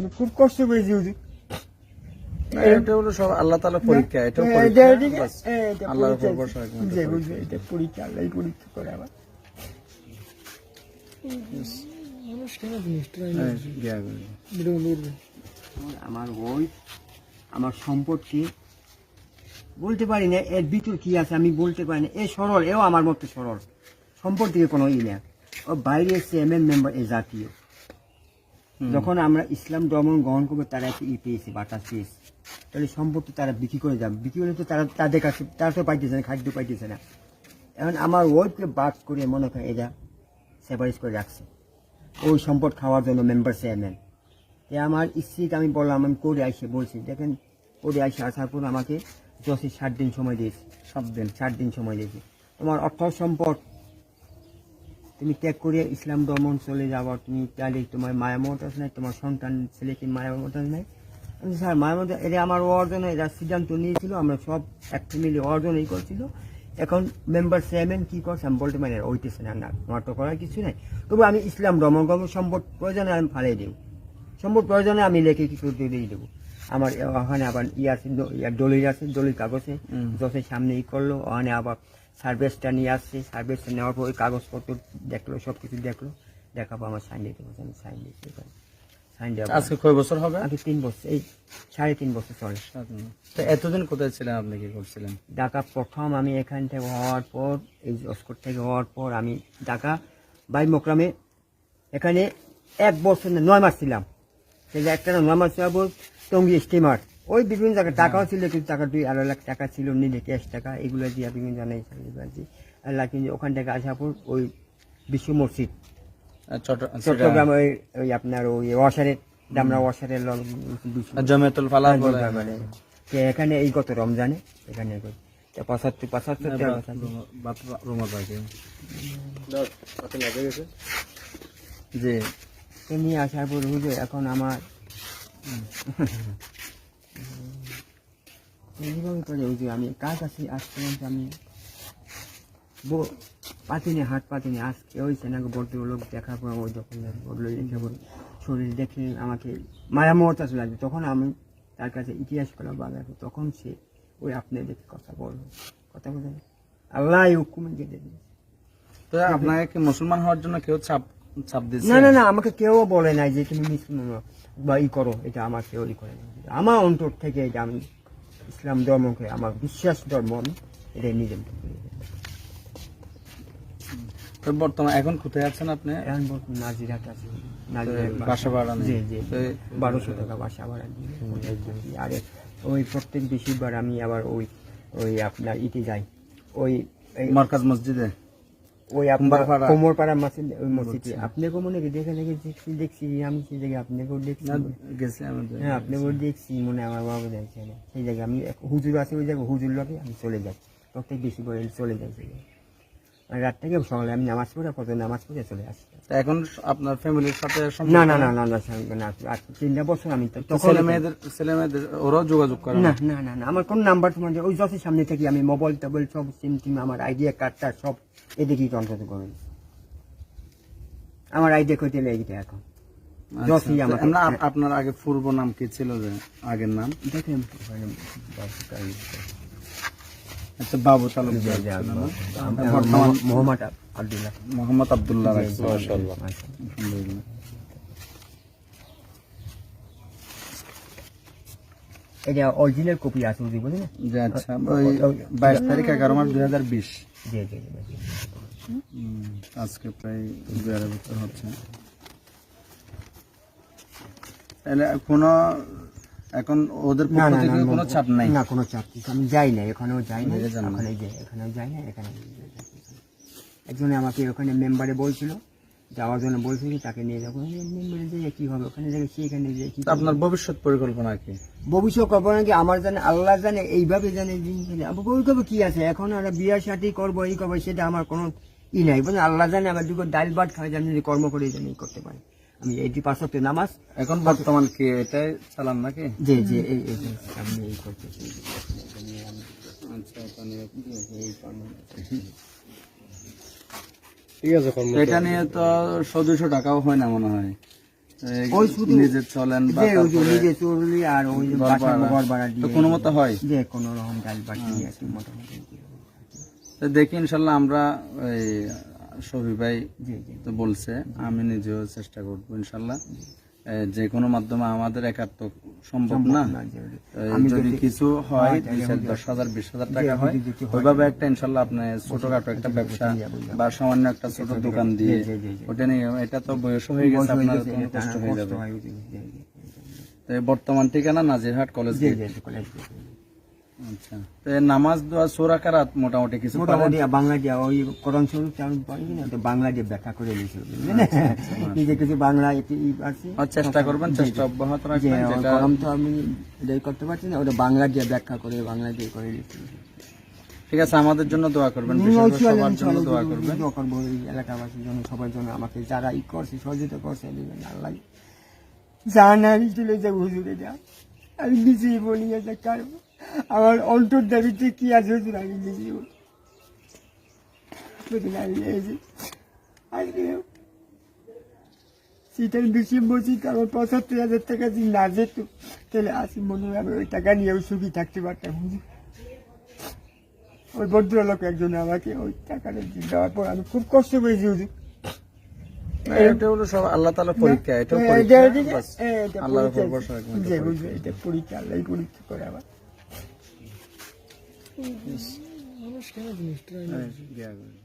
আমি খুব কষ্ট পেয়েছি হুজুর না, এটা হলো সব আল্লাহ তালা পরীক্ষা এটা পরীক্ষা আল্লাহর উপর ভরসা এটা আল্লাহ করে আবার। হ্যাঁ। আমার ওই আমার সম্পত্তি বলতে পারি না এর ভিতর কি আছে আমি বলতে পারি না। এ সরল এও আমার মতো সরল। সম্পত্তিকে কোনো ই না ও বাইরে এসছে এম এন মেম্বার এ জাতীয়। যখন আমরা ইসলাম ধর্ম গ্রহণ করব, তারা একটা ই পেয়েছে, বাতাস পেয়েছে। তাহলে সম্পত্তি তারা বিক্রি করে যাবে। বিক্রি করে তো তারা তাদের কাছে, তারা তো পাইতেছে না, খাদ্য পাইতেছে না। এখন আমার ওইকে বাদ করে মনে করে এরা সেপারেট করে রাখছে। ওই সম্পদ খাওয়ার জন্য মেম্বার চেয়ারম্যান এ আমার স্ত্রীকে আমি বললাম, আমি করে আসে বলছি, দেখেন করে আসে আসার পর আমাকে দশে ষাট দিন সময় দিয়েছে, সাত দিন ষাট দিন সময় দিয়েছে। তোমার অর্থ সম্পদ তুমি ত্যাগ করে ইসলাম ধর্ম চলে যাবার তুমি চাইলে তোমার মায়া মমতাজ নাই তোমার সন্তান ছেলে কি মায়া মমতাজ নাই। আমি স্যার মায়া মমতাজ এটা আমার অর্জন এরা সিদ্ধান্ত নিয়েছিল আমরা সব এক ফ্যামিলি অর্জন এই করছিল। এখন মেম্বার চেয়ারম্যান কি করছে আমি বলতে পারি ওইতেছে না না আমার তো করার কিছু নাই। তবু আমি ইসলাম ধর্ম ধর্ম সম্পদ প্রয়োজনে আমি ফালিয়ে দেবো। সম্পদ প্রয়োজনে আমি লেখে কিছু দিয়ে দেবো। আমার ওখানে আবার ই আছে দলিল আছে দলিল কাগজে যথের সামনে ই করল ওখানে আবার সার্ভিসটা নিয়ে আসছে সার্ভিসটা নেওয়ার পর ওই কাগজপত্র দেখল সব কিছু দেখল। দেখাবো আমার সাইন দিতে বলছে আমি সাইন দিচ্ছি সাইন দেওয়া আজকে কয় বছর হবে? আগে তিন বছর এই সাড়ে তিন বছর চলে তো এতদিন কোথায় ছিলেন আপনি কি করছিলেন? ঢাকা প্রথম আমি এখান থেকে হওয়ার পর এই অস্কর থেকে হওয়ার পর আমি ঢাকা বাই মোকরামে এখানে এক বছর নয় মাস ছিলাম। সেই একটা নয় মাস যাব টঙ্গি স্টিমার ওই বিভিন্ন জায়গায় টাকাও ছিল কিন্তু টাকা দুই আড়াই লাখ টাকা ছিল নিলে ক্যাশ টাকা এগুলো দিয়ে বিভিন্ন জানাই চাকরি আল্লাহ কিন্তু ওখান থেকে আসার পর ওই বিশ্ব মসজিদ। চট্টগ্রাম ওই ওই আপনার ওই ওয়াশারের দামরা ওয়াশারের জমিয়তুল ফালাহ মানে যে এখানে এই গত রমজানে এখানে তা পঁচাত্তর পঁচাত্তর টাকা বছর। রুমার বাকি জি তো নিয়ে আসার পর হুজুর এখন আমার এইভাবে করে হুজুর আমি কাজ আছি আজ পর্যন্ত আমি ব- পাতিনি হাট পাতিনি আজকে ওই সেনাকে বলতে লোক দেখার পর ওই যখন বলল দেখে বল শরীর দেখে আমাকে মায়া মমতা লাগবে তখন আমি তার কাছে ইতিহাস করা বাগাতে তখন সে ওই আপনি দেখে কথা বলল কথা বলে আল্লাহ হুকুমে কেটে দিয়েছে তো আপনাকে কি মুসলমান হওয়ার জন্য কেউ চাপ চাপ দিচ্ছে না না না আমাকে কেউ বলে নাই যে তুমি মুসলিম হও বা ই করো এটা আমার কেউ ই করে। আমার অন্তর থেকে এটা আমি ইসলাম ধর্মকে আমার বিশ্বাস ধর্ম আমি এটা নিজের। বর্তমানে এখন কোথায় আছেন আপনি? এখন বলতে নাজিরাত আছে। বাসা। ভাড়া। জি জি। বারোশো টাকা বাসা ভাড়া আর ওই প্রত্যেক বেশিরবার আমি আবার ওই ওই আপনার ইতে যাই। ওই মার্কাজ মসজিদে? ওই আপনার। কোমরপাড়া মসজিদ ওই মসজিদে। আপনিকেও মনে হয় দেখে দেখছি দেখছি আমি সেই জায়গায় আপনাকেও দেখছি। হ্যাঁ আপনি বলে দেখছি মনে আমার বাবা যাইছে না সেই জায়গায় আমি হুজুর আছে ওই জায়গায় হুজুর লাগে আমি চলে যাই প্রত্যেক বেশি করে চলে যাই সেই রাত থেকে সকালে আমি নামাজ পড়ে কত নামাজ পড়ে চলে আসি। তো এখন আপনার ফ্যামিলির সাথে সম্পর্ক না না না না না সঙ্গে না আর তিনটা বছর আমি তো- তো তখন ছেলে মেয়েদের ছেলে মেয়েদের ওরাও যোগাযোগ করে না? না না না আমার কোন নাম্বার তোমার ওই যথেষ্ট সামনে থেকে আমি মোবাইল টোবাইল সব সিম টিম আমার আইডিয়া কার্ডটা সব এদিকেই কন্ট্রোল করে আমার আইডিয়া কইতে লেগে এখন। আচ্ছা, তো আমাকে- আপ- আপনার আগে পূর্ব নাম কি ছিল যে? আগের নাম? দেখেন আচ্ছা বাবু তালুকদার না? মোহাম্মদ আবদুল্লাহ। মোহাম্মদ আব্দুল্লাহ রাখছে জি, জি, মাশাআল্লাহ। মাশাআল্লাহ। আলহামদুলিল্লাহ এটা অরিজিনাল কপি আছে বুঝি বুঝলি? না আচ্ছা ওই বাইশ তারিখ এগারো মাস দুই হাজার বিশ। জি জি জি, জি। আজকে প্রায় দুই আড়াই বছর হচ্ছে। কোনো এখন ওদের পক্ষ থেকে কোনো চাপ নাই। না কোনো চাপ নেই। আমি যাই না এখানেও যাই না? ওখানে যাই এখানেও যাই না এখানে একজনে আমাকে ওখানে মেম্বারে বলছিল যাওয়ার জন্য বলছিল তাকে নিয়ে যাব। মেম্বারে যাই কি হবে? ওখানে সেখানে কি আপনার ভবিষ্যৎ পরিকল্পনা কি? ভবিষ্যৎ কল্পনা কি? আমার জানে আল্লাহ জানে এইভাবে জানে জানে। কি আছে? এখন আর বিয়া সাথে করব এই করব সেটা আমার কোনো ই নাই। বুঝলেন আল্লাহ জানে আমার দুটো ডাল ভাত খাওয়া জানি যদি কর্ম করে জানি করতে পারি আমি এইটি পাঁচ সপ্তাহে নামাজ। এখন বর্তমান কি এটাই চালান নাকি? যে যে এই এই আমি এই করতেছি এটা নিয়ে এটা নিয়ে তো চোদ্দশো টাকাও হয় না মনে হয়। ওই শুধু- নিজে চলেন বা যে ওই যে তারপরে নিজে চুরলি আর ওই ঘর ভাড়া। ঘর ভাড়া তো দিয়ে কোনো মতো হয়? যে কোনো রকম ডাল বাটি মোটামুটি। তো দেখি ইনশাল্লাহ আমরা এই শফি ভাই তো বলছে আমি নিজেও চেষ্টা করব ইনশাল্লাহ। যে কোনো মাধ্যমে আমাদের একার তো সম্ভব না। যদি কিছু হয় দশ হাজার বিশ হাজার টাকা হয় ওইভাবে একটা ইনশাল্লাহ আপনি ছোটখাটো একটা ব্যবসা বা সামান্য একটা ছোট দোকান দিয়ে। ওটা নিয়ে এটা তো বয়স হয়ে গেছে আপনার কষ্ট হয়ে যাবে। বর্তমান ঠিকানা নাজিরহাট কলেজ আচ্ছা। নামাজ দোয়া সোরাকারাত মোটামুটি কিছু মোটামুটি বাংলা দিয়ে ওই কোরআন শরীফ আমি পারি না তো বাংলা দিয়ে ব্যাখ্যা করে দিয়েছি নিজে কিছু বাংলা পারছি চেষ্টা করবেন চেষ্টা অব্যাহত রাখবেন ওই তো আমি এটাই করতে পারছি না ওটা বাংলা দিয়ে ব্যাখ্যা করে বাংলা দিয়ে করে ঠিক আছে আমাদের জন্য দোয়া করবেন বিশেষ সবার জন্য দোয়া করবেন। দোয়া করব এই এলাকাবাসীর জন্য সবার জন্য আমাকে যারা ই করছে সহযোগিতা করছে দিবেন আল্লাহ। জানারি চলে যাব হুজুরে যা আমি নিজেই বলি যে কার আমার অন্তর দাবিতে কি আছে আমি নিজেই বলি বুঝলেন, আমি এই যে। আজকে শীতের বেশি বলছি আমার পঁচাত্তর হাজার টাকা যদি না যেত তাহলে আসি মনে হয় আমি ওই টাকা নিয়ে ওই সুখী থাকতে পারতাম ওই ভদ্রলোক একজন আমাকে ওই টাকাটা দিয়ে দেওয়ার পর আমি খুব কষ্ট পেয়েছি হুজুর এটা হলো সব আল্লাহ পরীক্ষা এটা- পরীক্ষা এটা- আল্লাহর উপর ভরসা রাখবেন, এটা যে পরীক্ষা। বুঝবে এটা পরীক্ষা আল্লাহ পরীক্ষা করে আবার। হ্যাঁ, গিয়া করে।